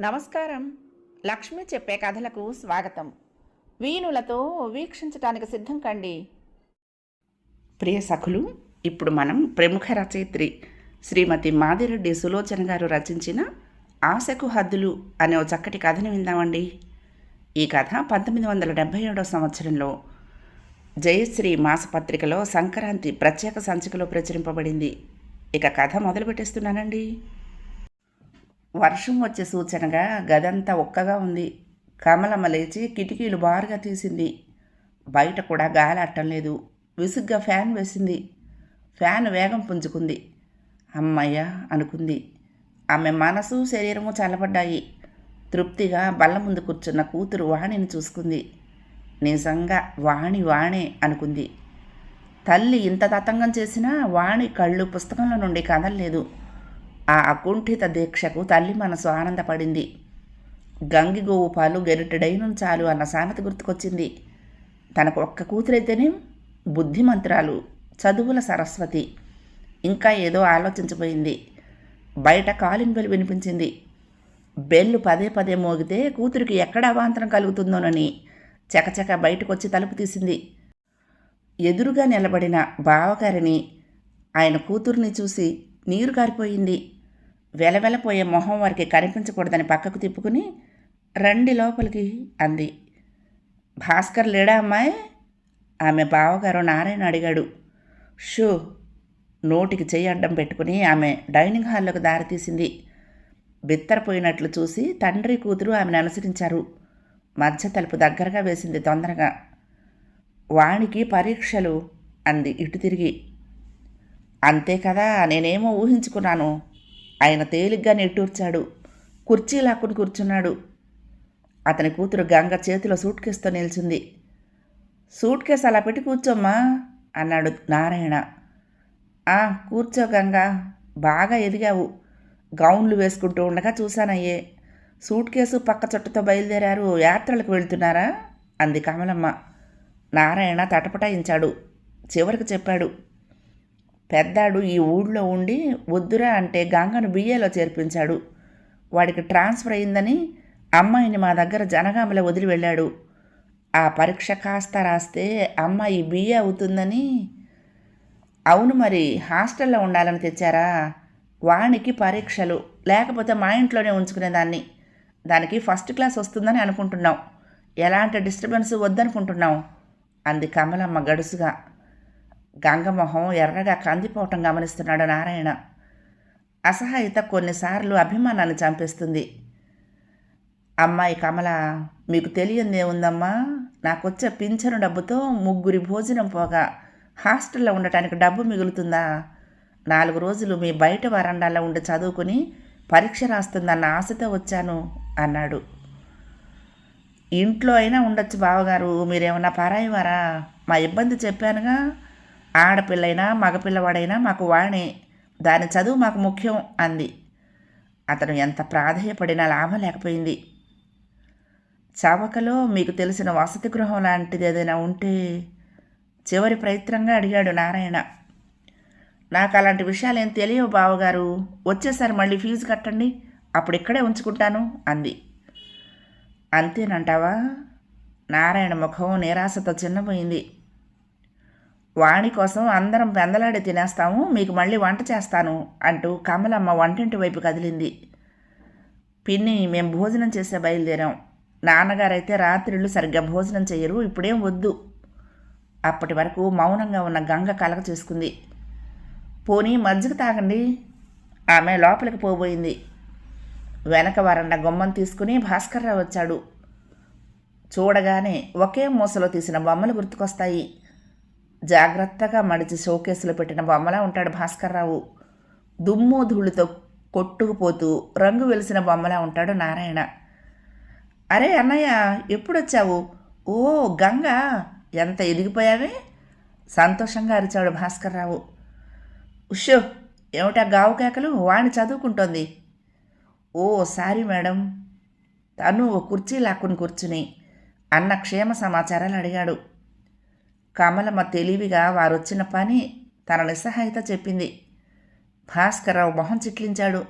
నమస్కారం. లక్ష్మి చెప్పే కథలకు స్వాగతం. వీణులతో వీక్షించటానికి సిద్ధం కండి. ప్రియ సఖులు ఇప్పుడు మనం ప్రముఖ రచయిత్రి శ్రీమతి మాదిరెడ్డి సులోచన గారు రచించిన ఆశకు హద్దులు అనే ఓ చక్కటి కథను విందామండి. ఈ కథ పంతొమ్మిది వందల డెబ్భై ఏడవ సంవత్సరంలో జయశ్రీ మాసపత్రికలో సంక్రాంతి ప్రత్యేక సంచికలో ప్రచురింపబడింది. ఇక కథ మొదలు పెట్టేస్తున్నానండి వర్షం వచ్చే సూచనగా గదంతా ఒక్కగా ఉంది. కమలమ్మ లేచి కిటికీలు బారుగా తీసింది. బయట కూడా గాలి అట్టం లేదు. విసుగ్గా ఫ్యాన్ వేసింది. ఫ్యాన్ వేగం పుంజుకుంది. అమ్మయ్య అనుకుంది. ఆమె మనసు శరీరము చల్లబడ్డాయి. తృప్తిగా బల్ల ముందు కూర్చున్న కూతురు వాణిని చూసుకుంది. నిజంగా వాణి వాణే అనుకుంది. తల్లి ఇంత తతంగం చేసినా వాణి కళ్ళు పుస్తకంలో నుండి కదలలేదు. ఆ అకుంఠిత దీక్షకు తల్లి మనసు ఆనందపడింది. గంగిగోవు పాలు గెరిటెడైన చాలు అన్న సామెత గుర్తుకొచ్చింది. తనకు ఒక్క కూతురైతేనే బుద్ధిమంతురాలు చదువుల సరస్వతి. ఇంకా ఏదో ఆలోచించబోయింది. బయట కాలింగ్ బెల్ వినిపించింది. బెల్లు పదే పదే మోగితే కూతురికి ఎక్కడ అవాంతరం కలుగుతుందోనని చకచక బయటకొచ్చి తలుపు తీసింది. ఎదురుగా నిలబడిన బావగారిని ఆయన కూతుర్ని చూసి నీరు కారిపోయింది వెలవెలపోయే మొహం వారికి కనిపించకూడదని పక్కకు తిప్పుకుని రండి లోపలికి అంది. భాస్కర్ లేడా అమ్మాయి? ఆమె బావగారు నారాయణ అడిగాడు. షూ నోటికి చెయ్యి అడ్డం పెట్టుకుని ఆమె డైనింగ్ హాల్లోకి దారితీసింది బిత్తరపోయినట్లు చూసి తండ్రి కూతురు ఆమెను అనుసరించారు. మధ్య తలుపు దగ్గరగా వేసింది తొందరగా. వాణికి పరీక్షలు అంది ఇటు తిరిగి. అంతే కదా నేనేమో ఊహించుకున్నాను. ఆయన తేలిగ్గా నిట్టూర్చాడు. కుర్చీ లాక్కుని కూర్చున్నాడు. అతని కూతురు గంగ చేతిలో సూట్ కేసుతో నిలిచింది. సూట్ కేసు అలా పెట్టి కూర్చోమ్మా అన్నాడు నారాయణ. ఆ కూర్చో గంగ బాగా ఎదిగావు. గౌన్లు వేసుకుంటూ ఉండగా చూశానయ్యే. సూట్ కేసు పక్క చుట్టతో బయలుదేరారు. యాత్రలకు వెళ్తున్నారా? అంది కమలమ్మ. నారాయణ తటపటాయించాడు. చివరికి చెప్పాడు. పెద్దాడు ఈ ఊళ్ళో ఉండి వద్దురా అంటే గంగను బిఏలో చేర్పించాడు. వాడికి ట్రాన్స్ఫర్ అయిందని అమ్మాయిని మా దగ్గర జనగామలో వదిలి వెళ్ళాడు. ఆ పరీక్ష కాస్త రాస్తే అమ్మాయి బిఏ అవుతుందని అవును మరి హాస్టల్లో ఉండాలని తెచ్చారా? వానికి పరీక్షలు లేకపోతే మా ఇంట్లోనే ఉంచుకునేదాన్ని. దానికి ఫస్ట్ క్లాస్ వస్తుందని అనుకుంటున్నాం ఎలాంటి డిస్టర్బెన్స్ వద్దనుకుంటున్నాం అంది కమలమ్మ గడుసుగా. గంగమొహం ఎర్రగా కందిపోవటం గమనిస్తున్నాడు నారాయణ. అసహాయత కొన్నిసార్లు అభిమానాన్ని చంపేస్తుంది. అమ్మాయి కమల మీకు తెలియందే ఉందమ్మా. నాకొచ్చే పింఛను డబ్బుతో ముగ్గురి భోజనం పోగా. హాస్టల్లో ఉండటానికి డబ్బు మిగులుతుందా? నాలుగు రోజులు మీ బయట వరండాలో ఉండి చదువుకుని పరీక్ష రాస్తుందన్న ఆశతో వచ్చాను అన్నాడు. ఇంట్లో అయినా ఉండొచ్చు బావగారు. మీరేమన్నా పరాయివారా మా ఇబ్బంది చెప్పానుగా. ఆడపిల్లైనా మగపిల్లవాడైనా మాకు వాణే దాని చదువు మాకు ముఖ్యం అంది. అతను ఎంత ప్రాధేయపడినా లాభం లేకపోయింది. చవకలో మీకు తెలిసిన వసతి గృహం లాంటిది ఏదైనా ఉంటే చివరి ప్రయత్నంగా అడిగాడు నారాయణ. నాకు అలాంటి విషయాలు ఏం తెలియవు బావగారు. వచ్చేసారి మళ్ళీ ఫీజు కట్టండి. అప్పుడు ఇక్కడే ఉంచుకుంటాను అంది. అంతేనంటావా? నారాయణ ముఖం నిరాశతో చిన్నపోయింది. వాణి కోసం అందరం పెందలాడి తినేస్తాము మీకు మళ్ళీ వంట చేస్తాను అంటూ కమలమ్మ వంటింటి వైపు కదిలింది. పిన్ని మేము భోజనం చేసే బయలుదేరాం. నాన్నగారైతే రాత్రిళ్ళు సరిగ్గా భోజనం చేయరు ఇప్పుడేం వద్దు. అప్పటి వరకు మౌనంగా ఉన్న గంగ కలగ చేసుకుంది. పోనీ మజ్జిగ తాగండి. ఆమె లోపలికి పోబోయింది. వెనక వరండ గుమ్మం తీసుకుని భాస్కర్రావు వచ్చాడు. చూడగానే ఒకే మూసలో తీసిన బొమ్మలు గుర్తుకొస్తాయి. జాగ్రత్తగా మడిచి షోకేసులో పెట్టిన బొమ్మలా ఉంటాడు భాస్కర్రావు. దుమ్ము ధూళితో కొట్టుకుపోతూ రంగు వెలిసిన బొమ్మలా ఉంటాడు నారాయణ. అరే అన్నయ్య ఎప్పుడొచ్చావు? ఓ గంగ ఎంత ఎదిగిపోయావే? సంతోషంగా అరిచాడు భాస్కర్రావు. ఉషో ఏమిటా గావు కేకలు? వాణి చదువుకుంటోంది. ఓ సారీ మేడం తను ఓ కుర్చీ లాక్కుని కూర్చుని అన్న క్షేమ సమాచారాలు అడిగాడు. కమలమ్మ తెలివిగా వారొచ్చిన పని తన నిస్సహాయత చెప్పింది. భాస్కర్రావు మొహం చిట్లించాడు.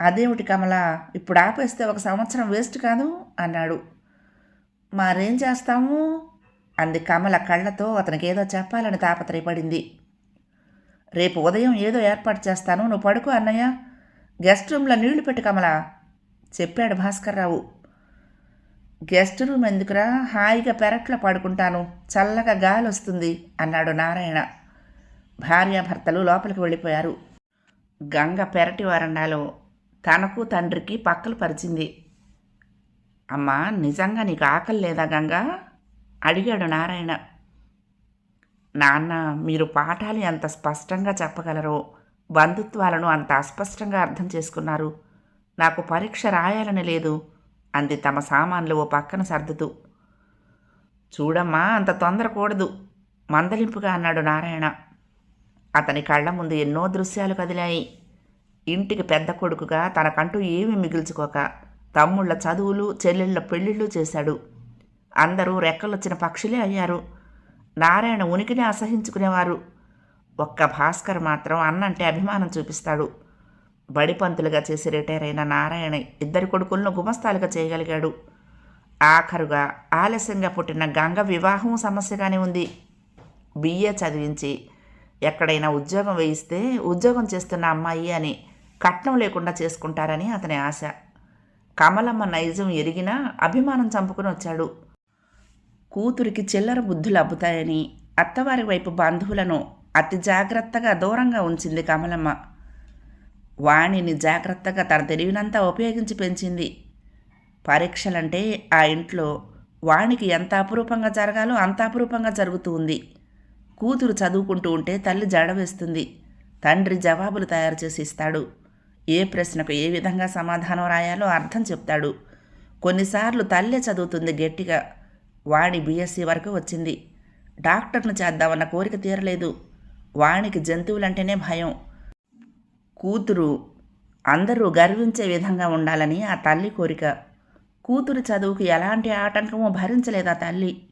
అదేమిటి కమల ఇప్పుడు ఆపేస్తే ఒక సంవత్సరం వేస్ట్ కాదు? అన్నాడు. మరేం చేస్తాము? అంది కమల కళ్ళతో అతనికి ఏదో చెప్పాలని తాపత్రయపడింది. రేపు ఉదయం ఏదో ఏర్పాటు చేస్తాను నువ్వు పడుకో అన్నయ్య. గెస్ట్ రూమ్లో నీళ్ళు పెట్టు కమల చెప్పాడు భాస్కర్రావు. గెస్ట్ రూమ్ ఎందుకురా? హాయిగా పెరట్లో పడుకుంటాను. చల్లగా గాలి వస్తుంది అన్నాడు నారాయణ. భార్యాభర్తలు లోపలికి వెళ్ళిపోయారు. గంగ పెరటి వరండాలో తనకు తండ్రికి పక్కలు పరిచింది. అమ్మా నిజంగా నీకు ఆకలి లేదా గంగా? అడిగాడు నారాయణ. నాన్న మీరు పాఠాలు ఎంత స్పష్టంగా చెప్పగలరో బంధుత్వాలను అంత అస్పష్టంగా అర్థం చేసుకున్నారు. నాకు పరీక్ష రాయాలని లేదు. అంది తమ సామాన్లు ఓ పక్కన సర్దుతూ. చూడమ్మా అంత తొందరకూడదు మందలింపుగా అన్నాడు నారాయణ. అతని కళ్ళ ముందు ఎన్నో దృశ్యాలు కదిలాయి. ఇంటికి పెద్ద కొడుకుగా తనకంటూ ఏమీ మిగిల్చుకోక తమ్ముళ్ళ చదువులు చెల్లెళ్ళ పెళ్ళిళ్ళు చేశాడు. అందరూ రెక్కలొచ్చిన పక్షులే అయ్యారు. నారాయణ ఉనికిని అసహించుకునేవారు. ఒక్క భాస్కర్ మాత్రం అన్నంటే అభిమానం చూపిస్తాడు. బడిపంతులుగా చేసి రిటైర్ అయిన నారాయణ ఇద్దరి కొడుకులను గుమస్తాలుగా చేయగలిగాడు. ఆఖరుగా ఆలస్యంగా పుట్టిన గంగ వివాహం సమస్యగానే ఉంది. బిఏ చదివించి ఎక్కడైనా ఉద్యోగం వేయిస్తే ఉద్యోగం చేస్తున్న అమ్మాయి అని కట్నం లేకుండా చేసుకుంటారని అతని ఆశ. కమలమ్మ నైజం ఎరిగినా అభిమానం చంపుకుని వచ్చాడు. కూతురికి చిల్లర బుద్ధులు అబ్బుతాయని అత్తవారి వైపు బంధువులను అతి జాగ్రత్తగా దూరంగా ఉంచింది కమలమ్మ. వాణిని జాగ్రత్తగా తన తెలివినంతా ఉపయోగించి పెంచింది. పరీక్షలంటే ఆ ఇంట్లో వాణికి ఎంత అపురూపంగా జరగాలో అంత అపురూపంగా జరుగుతూ ఉంది. కూతురు చదువుకుంటూ ఉంటే తల్లి జడవేస్తుంది తండ్రి జవాబులు తయారు చేసి ఇస్తాడు. ఏ ప్రశ్నకు ఏ విధంగా సమాధానం రాయాలో అర్థం చెప్తాడు. కొన్నిసార్లు తల్లే చదువుతుంది గట్టిగా. వాణి బీఎస్సీ వరకు వచ్చింది. డాక్టర్ను చేద్దామన్న కోరిక తీరలేదు. వాణికి జంతువులంటేనే భయం. కూతురు అందరూ గర్వించే విధంగా ఉండాలని ఆ తల్లి కోరిక. కూతురు చదువుకు ఎలాంటి ఆటంకమో భరించలేదు ఆ తల్లి.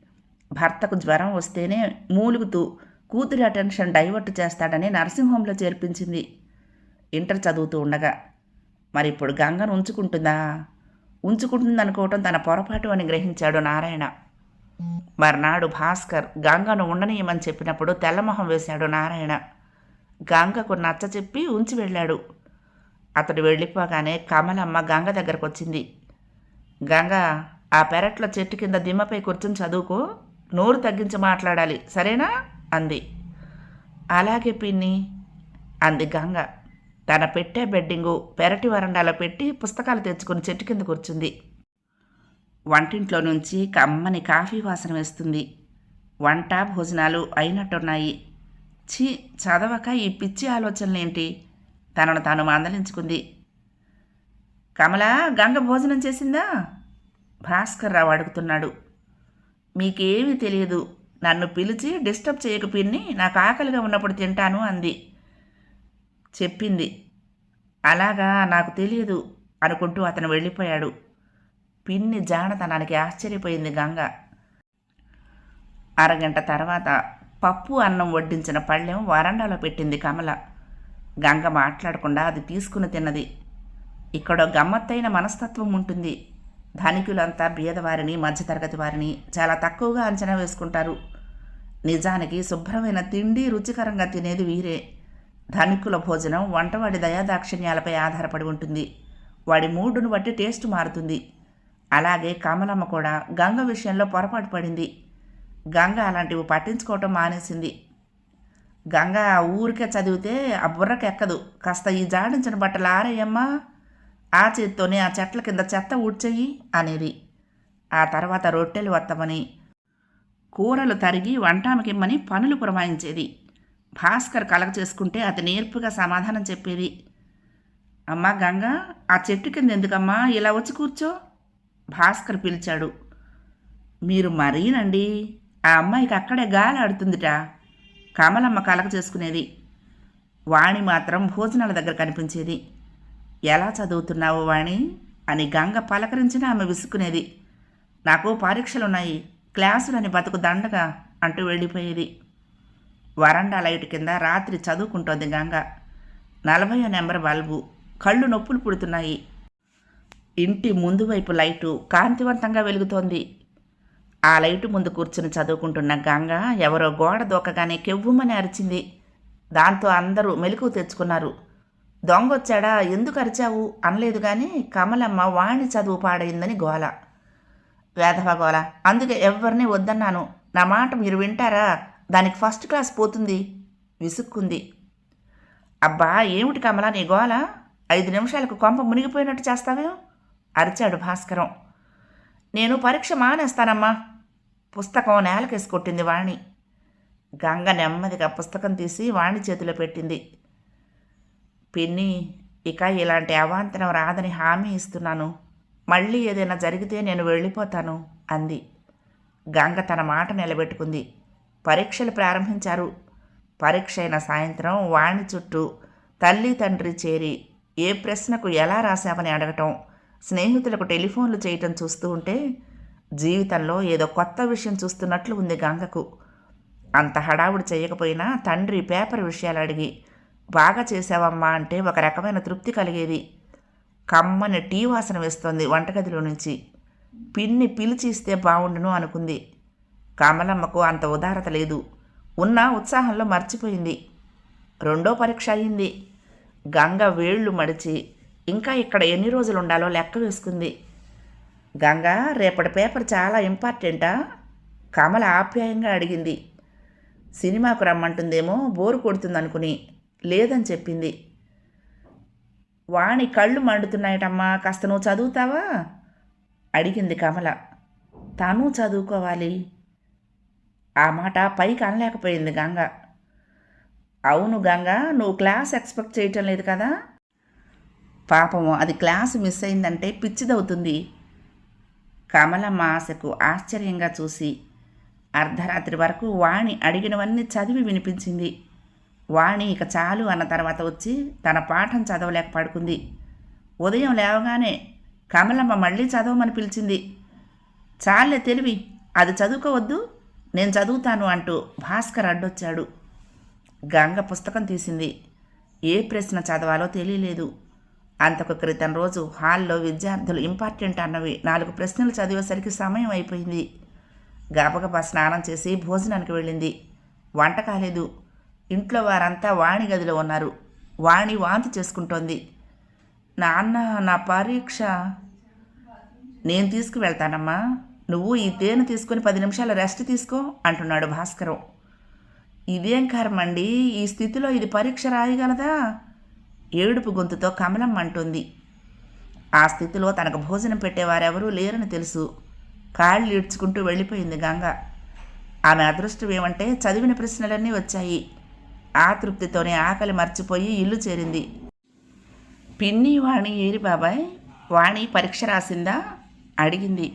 భర్తకు జ్వరం వస్తేనే మూలుగుతూ కూతురి అటెన్షన్ డైవర్ట్ చేస్తాడని నర్సింగ్ చేర్పించింది. ఇంటర్ చదువుతూ ఉండగా మరి ఇప్పుడు గంగను ఉంచుకుంటుందా? ఉంచుకుంటుందనుకోవటం తన పొరపాటు అని గ్రహించాడు నారాయణ. మర్నాడు భాస్కర్ గంగను ఉండనీయమని చెప్పినప్పుడు తెల్లమొహం వేశాడు నారాయణ. గంగకు నచ్చ చెప్పి ఉంచి వెళ్ళాడు. అతడు వెళ్ళిపోగానే కమలమ్మ గంగ దగ్గరకు వచ్చింది గంగ ఆ పెరట్లో చెట్టు కింద దిమ్మపై కూర్చుని చదువుకో నోరు తగ్గించి మాట్లాడాలి సరేనా? అంది. అలాగే పిన్ని అంది గంగ. తన పెట్టే బెడ్డింగు పెరటి వరండాలో పెట్టి పుస్తకాలు తెచ్చుకుని చెట్టు కింద కూర్చుంది. వంటింట్లో నుంచి కమ్మని కాఫీ వాసన వేస్తుంది. వంట భోజనాలు అయినట్టున్నాయి. ఛీ చదవక ఈ పిచ్చి ఆలోచనలేంటి? తనను తాను మందలించుకుంది. కమల గంగ భోజనం చేసిందా? భాస్కర్ రావు అడుగుతున్నాడు. మీకేమీ తెలియదు. నన్ను పిలిచి డిస్టర్బ్ చేయక పిన్ని నాకు ఆకలిగా ఉన్నప్పుడు తింటాను అంది. చెప్పింది. అలాగా నాకు తెలియదు అనుకుంటూ అతను వెళ్ళిపోయాడు. పిన్ని జానతనానికి ఆశ్చర్యపోయింది గంగ. అరగంట తర్వాత పప్పు అన్నం వడ్డించిన పళ్ళెం వరండాలో పెట్టింది కమల. గంగ మాట్లాడకుండా అది తీసుకుని తిన్నది. ఇక్కడ గమ్మత్తైన మనస్తత్వం ఉంటుంది. ధనికులంతా బీదవారిని మధ్యతరగతి వారిని చాలా తక్కువగా అంచనా వేసుకుంటారు. నిజానికి శుభ్రమైన తిండి రుచికరంగా తినేది వీరే. ధనికుల భోజనం వంటవాడి దయాదాక్షిణ్యాలపై ఆధారపడి ఉంటుంది. వాడి మూడును బట్టి టేస్ట్ మారుతుంది. అలాగే కమలమ్మ కూడా గంగ విషయంలో పొరపాటు పడింది. గంగ అలాంటివి పట్టించుకోవటం మానేసింది. గంగ ఆ ఊరికే చదివితే ఆ బుర్రకి ఎక్కదు. కాస్త ఈ జాడించిన బట్టలు ఆరేయమ్మా ఆ చేత్తోనే ఆ చెట్ల కింద చెత్త ఊడ్చేయి అనేది ఆ తర్వాత రొట్టెలు వత్తమని కూరలు తరిగి వంటామకిమ్మని పనులు పురమాయించేది. భాస్కర్ కలగ చేసుకుంటే అతి నేర్పుగా సమాధానం చెప్పేది. అమ్మా గంగ ఆ చెట్టు కింద ఎందుకమ్మా ఇలా వచ్చి కూర్చో? భాస్కర్ పిలిచాడు. మీరు మరీనండి. ఆ అమ్మాయికి అక్కడే గాలి ఆడుతుందిట. కమలమ్మ కలక చేసుకునేది. వాణి మాత్రం భోజనాల దగ్గర కనిపించేది. ఎలా చదువుతున్నావు వాణి? అని గంగ పలకరించిన ఆమె విసుక్కునేది. నాకు పరీక్షలున్నాయి. క్లాసులని బతుకు దండగా అంటూ వెళ్ళిపోయేది. వరండా లైట్ కింద రాత్రి చదువుకుంటోంది గంగ. నలభై నెంబర్ బల్బు. కళ్ళు నొప్పులు పుడుతున్నాయి. ఇంటి ముందు వైపు లైటు కాంతివంతంగా వెలుగుతోంది. ఆ లైటు ముందు కూర్చుని చదువుకుంటున్న గంగ ఎవరో గోడ దూకగానే కెవ్వుమని అరిచింది. దాంతో అందరూ మెలకు తెచ్చుకున్నారు. దొంగొచ్చాడా? ఎందుకు అరిచావు? అనలేదు కానీ కమలమ్మ వాణి చదువు పాడైందని గోల. వేధవ గోల అందుకే ఎవరిని వద్దన్నాను. నా మాట మీరు వింటారా? దానికి ఫస్ట్ క్లాస్ పోతుంది. విసుక్కుంది. అబ్బా ఏమిటి కమల నీ గోల? ఐదు నిమిషాలకు కొంప మునిగిపోయినట్టు చేస్తావే? అరిచాడు భాస్కరం. నేను పరీక్ష మానేస్తానమ్మా. పుస్తకం నేలకేసి కొట్టింది వాణి. గంగ నెమ్మదిగా పుస్తకం తీసి వాణి చేతిలో పెట్టింది. పిన్ని ఇక ఇలాంటి అవాంతరం రాదని హామీ ఇస్తున్నాను. మళ్ళీ ఏదైనా జరిగితే నేను వెళ్ళిపోతాను అంది. గంగ తన మాట నిలబెట్టుకుంది. పరీక్షలు ప్రారంభించారు. పరీక్ష అయిన సాయంత్రం వాణి చుట్టూ తల్లి తండ్రి చేరి ఏ ప్రశ్నకు ఎలా రాశామని అడగటం. స్నేహితులకు టెలిఫోన్లు చేయటం చూస్తూ ఉంటే జీవితంలో ఏదో కొత్త విషయం చూస్తున్నట్లు ఉంది గంగకు. అంత హడావుడి చేయకపోయినా తండ్రి పేపర్ విషయాలు అడిగి బాగా చేసావమ్మా అంటే ఒక రకమైన తృప్తి కలిగేది. కమ్మని టీ వాసన వేస్తోంది వంటగదిలో నుంచి. పిన్ని పిలిచిస్తే బాగుండును బావుండును అనుకుంది. కమలమ్మకు అంత ఉదారత లేదు. ఉన్న ఉత్సాహంలో మర్చిపోయింది. రెండో పరీక్ష అయింది. గంగ వేళ్ళు మడిచి ఇంకా ఇక్కడ ఎన్ని రోజులు ఉండాలో లెక్క వేసుకుంది. గంగా రేపటి పేపర్ చాలా ఇంపార్టెంటా? కమల ఆప్యాయంగా అడిగింది. సినిమాకు రమ్మంటుందేమో బోరు కొడుతుందనుకుని లేదని చెప్పింది. వాణి కళ్ళు మండుతున్నాయటమ్మా కాస్త నువ్వు చదువుతావా? అడిగింది కమల. తను చదువుకోవాలి. ఆ మాట పైకి అనలేకపోయింది గంగ. అవును గంగ నువ్వు క్లాస్ ఎక్స్పెక్ట్ చేయటం లేదు కదా? పాపము. అది క్లాస్ మిస్ అయిందంటే పిచ్చిదవుతుంది. కమలమ్మ ఆశకు ఆశ్చర్యంగా చూసి అర్ధరాత్రి వరకు వాణి అడిగినవన్నీ చదివి వినిపించింది. వాణి ఇక చాలు అన్న తర్వాత వచ్చి తన పాఠం చదవలేక పడుకుంది. ఉదయం లేవగానే కమలమ్మ మళ్ళీ చదవమని పిలిచింది. చాలే తెలివి అది చదువుకోవద్దు నేను చదువుతాను అంటూ భాస్కర్ అడ్డొచ్చాడు. గంగ పుస్తకం తీసింది. ఏ ప్రశ్న చదవాలో తెలియలేదు. అంతకు క్రితం రోజు హాల్లో విద్యార్థులు ఇంపార్టెంట్ అన్నవి నాలుగు ప్రశ్నలు చదివేసరికి సమయం అయిపోయింది. గబగబా స్నానం చేసి భోజనానికి వెళ్ళింది. వంట కాలేదు. ఇంట్లో వారంతా వాణి గదిలో ఉన్నారు. వాణి వాంతి చేసుకుంటోంది. నాన్న నా పరీక్ష నేను తీసుకువెళ్తానమ్మా. నువ్వు ఈ తేనె తీసుకుని పది నిమిషాల రెస్ట్ తీసుకో అంటున్నాడు భాస్కరం. ఇదేం కర్మండి? ఈ స్థితిలో ఇది పరీక్ష రాయగలదా? ఏడుపు గొంతుతో కమలం అంటుంది. ఆ స్థితిలో తనకు భోజనం పెట్టేవారెవరూ లేరని తెలుసు. కాళ్ళు ఈడ్చుకుంటూ వెళ్ళిపోయింది గంగ. ఆమె అదృష్టం ఏమంటే చదివిన ప్రశ్నలన్నీ వచ్చాయి. ఆ తృప్తితోనే ఆకలి మర్చిపోయి ఇల్లు చేరింది. పిన్ని వాణి ఏరి బాబాయ్ వాణి పరీక్ష రాసిందా? అడిగింది.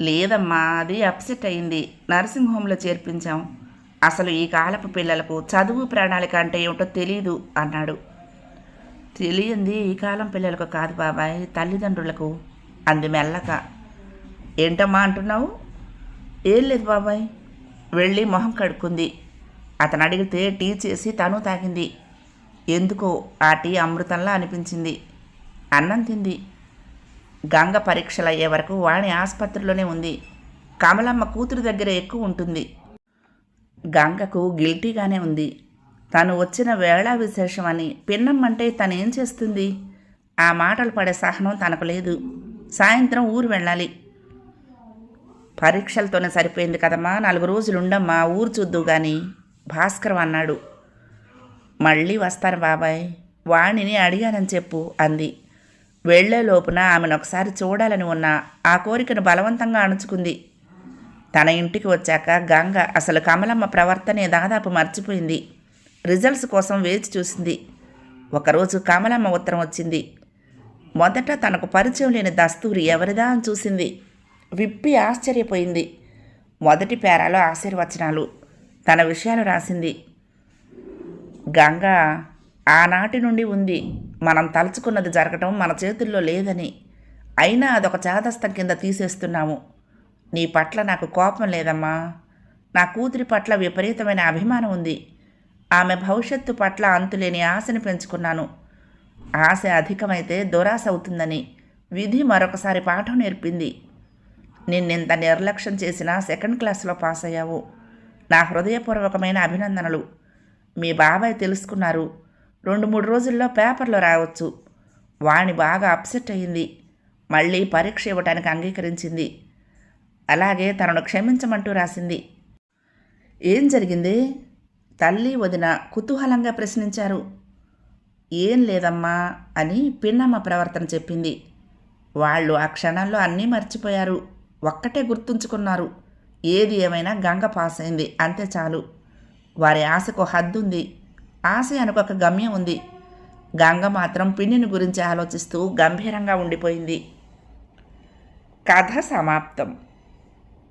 లేదమ్మా అది అప్సెట్ అయింది. నర్సింగ్ హోమ్లో చేర్పించాం. అసలు ఈ కాలపు పిల్లలకు చదువు ప్రణాళిక అంటే ఏమిటో తెలియదు అన్నాడు. తెలియంది ఈ కాలం పిల్లలకు కాదు బాబాయ్ తల్లిదండ్రులకు. అంది మెల్లక ఏంటమ్మా అంటున్నావు? ఏం లేదు బాబాయ్ వెళ్ళి మొహం కడుక్కుంది. అతను అడిగితే టీ చేసి తను తాగింది. ఎందుకో ఆ టీ అమృతంలా అనిపించింది. అన్నం తింది. గంగ పరీక్షలు అయ్యే వరకు వాణి ఆసుపత్రిలోనే ఉంది. కమలమ్మ కూతురు దగ్గర ఎక్కువ ఉంటుంది. గంగకు గిల్టీగానే ఉంది. తను వచ్చిన వేళ విశేషమని పిన్నమ్మంటే తనేం చేస్తుంది? ఆ మాటలు పడే సహనం తనకు లేదు. సాయంత్రం ఊరు వెళ్ళాలి. పరీక్షలతోనే సరిపోయింది కదమ్మా. నాలుగు రోజులు ఉండమ్మా ఊరు చూద్దు కానీ భాస్కరం అన్నాడు. మళ్ళీ వస్తాను బాబాయ్. వాణిని అడిగానని చెప్పు అంది. వెళ్ళే లోపున ఆమెను ఒకసారి చూడాలని ఉన్న ఆ కోరికను బలవంతంగా అణుచుకుంది. తన ఇంటికి వచ్చాక గంగ అసలు కమలమ్మ ప్రవర్తనే దాదాపు మర్చిపోయింది. రిజల్ట్స్ కోసం వేచి చూసింది. ఒకరోజు కమలమ్మ ఉత్తరం వచ్చింది. మొదట తనకు పరిచయం లేని దస్తూరి ఎవరిదా అని చూసింది. విప్పి ఆశ్చర్యపోయింది. మొదటి పేరాలో ఆశీర్వచనాలు. తన విషయాలు రాసింది. గంగ ఆనాటి నుండి ఉంది. మనం తలుచుకున్నది జరగటం మన చేతుల్లో లేదని. అయినా అదొక చేదస్తం కింద తీసేస్తున్నాము. నీ పట్ల నాకు కోపం లేదమ్మా. నా కూతురి పట్ల విపరీతమైన అభిమానం ఉంది. ఆమె భవిష్యత్తు పట్ల అంతులేని ఆశని పెంచుకున్నాను. ఆశ అధికమైతే దురాశ అవుతుందని విధి మరొకసారి పాఠం నేర్పింది. నిన్నెంత నిర్లక్ష్యం చేసినా సెకండ్ క్లాస్లో పాస్ అయ్యావు నా హృదయపూర్వకమైన అభినందనలు. మీ బాబాయ్ తెలుసుకున్నారు. రెండు మూడు రోజుల్లో పేపర్లో రావచ్చు వాణి బాగా అప్సెట్ అయింది. మళ్ళీ పరీక్ష ఇవ్వటానికి అంగీకరించింది. అలాగే తనను క్షమించమంటూ రాసింది. ఏం జరిగింది? తల్లి వదిన కుతూహలంగా ప్రశ్నించారు. ఏం లేదమ్మా అని పిన్నమ్మ ప్రవర్తన చెప్పింది. వాళ్ళు ఆ క్షణంలో అన్నీ మర్చిపోయారు. ఒక్కటే గుర్తుంచుకున్నారు. ఏది ఏమైనా గంగ పాస్ అయింది అంతే చాలు. వారి ఆశకు హద్దుంది. ఆశ అనుకొక గమ్యం ఉంది. గంగ మాత్రం పిన్నిని గురించి ఆలోచిస్తూ గంభీరంగా ఉండిపోయింది. కథ సమాప్తం.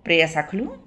ప్రియ సఖులు